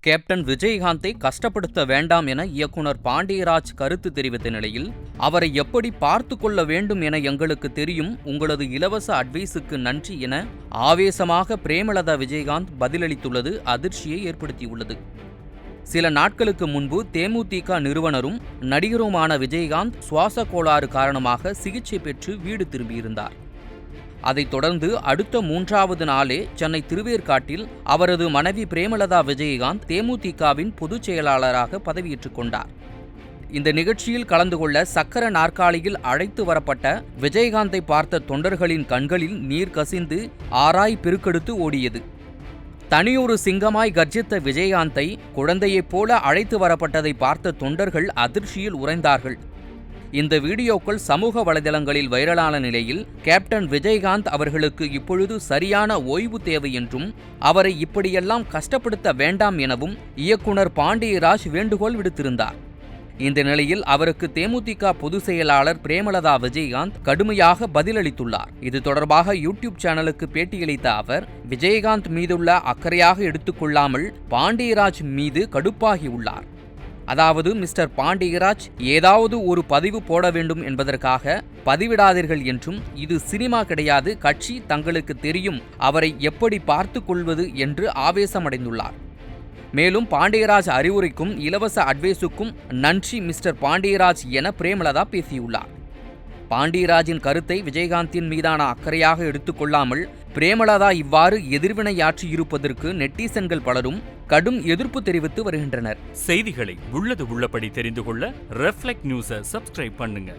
Captain விஜயகாந்தை கஷ்டப்படுத்த வேண்டாம் என இயக்குனர் பாண்டியராஜ் கருத்து தெரிவித்த நிலையில் அவரை எப்படி பார்த்து கொள்ள வேண்டும் என எங்களுக்கு தெரியும் உங்களது இலவச அட்வைஸுக்கு நன்றி என ஆவேசமாக பிரேமலதா விஜயகாந்த் பதிலளித்துள்ளது அதிர்ச்சியை ஏற்படுத்தியுள்ளது. சில நாட்களுக்கு முன்பு தேமுதிக நிறுவனரும் நடிகருமான விஜயகாந்த் சுவாச கோளாறு காரணமாக சிகிச்சை பெற்று வீடு திரும்பியிருந்தார். அதைத் தொடர்ந்து அடுத்த மூன்றாவது நாளே சென்னை திருவேற்காட்டில் அவரது மனைவி பிரேமலதா விஜயகாந்த் தேமுதிகவின் பொதுச் செயலாளராக பதவியேற்றுக் கொண்டார். இந்த நிகழ்ச்சியில் கலந்து கொள்ள சக்கர நாற்காலியில் அழைத்து வரப்பட்ட விஜயகாந்தை பார்த்த தொண்டர்களின் கண்களில் நீர் கசிந்து ஆராய் பெருக்கெடுத்து ஓடியது. தனியொரு சிங்கமாய் கர்ஜித்த விஜயகாந்தை குழந்தையைப் போல அழைத்து வரப்பட்டதை பார்த்த தொண்டர்கள் அதிர்ச்சியில் உறைந்தார்கள். இந்த வீடியோக்கள் சமூக வலைதளங்களில் வைரலான நிலையில் கேப்டன் விஜயகாந்த் அவர்களுக்கு இப்பொழுது சரியான ஓய்வு தேவை என்றும் அவரை இப்படியெல்லாம் கஷ்டப்படுத்த வேண்டாம் எனவும் இயக்குனர் பாண்டியராஜ் வேண்டுகோள் விடுத்திருந்தார். இந்த நிலையில் அவருக்கு தேமுதிக பொதுச் செயலாளர் பிரேமலதா விஜயகாந்த் கடுமையாக பதிலளித்துள்ளார். இது தொடர்பாக யூடியூப் சேனலுக்கு பேட்டியளித்த அவர் விஜயகாந்த் மீதுள்ள அக்கறையாக எடுத்துக்கொள்ளாமல் பாண்டியராஜ் மீது கடுப்பாகியுள்ளார் அதாவது மிஸ்டர் பாண்டியராஜ் ஏதாவது ஒரு பதிவு போட வேண்டும் என்பதற்காக பதிவிடாதீர்கள் என்றும் இது சினிமா கிடையாது கட்சி தங்களுக்கு தெரியும் அவரை எப்படி பார்த்து கொள்வது என்று ஆவேசமடைந்துள்ளார். மேலும் பாண்டியராஜ் அறிவுரைக்கும் இலவச அட்வைஸுக்கும் நன்றி மிஸ்டர் பாண்டியராஜ் என பிரேமலதா பேசியுள்ளார். பாண்டியராஜின் கருத்தை விஜயகாந்தின் மீதான அக்கறையாக எடுத்துக்கொள்ளாமல் பிரேமலதா இவ்வாறு எதிர்வினையாற்றியிருப்பதற்கு நெட்டிசன்கள் பலரும் கடும் எதிர்ப்பு தெரிவித்து வருகின்றனர். செய்திகளை உள்ளது உள்ளபடி தெரிந்து கொள்ள ரெஃப்ளெக்ட் நியூஸை சப்ஸ்கிரைப் பண்ணுங்க.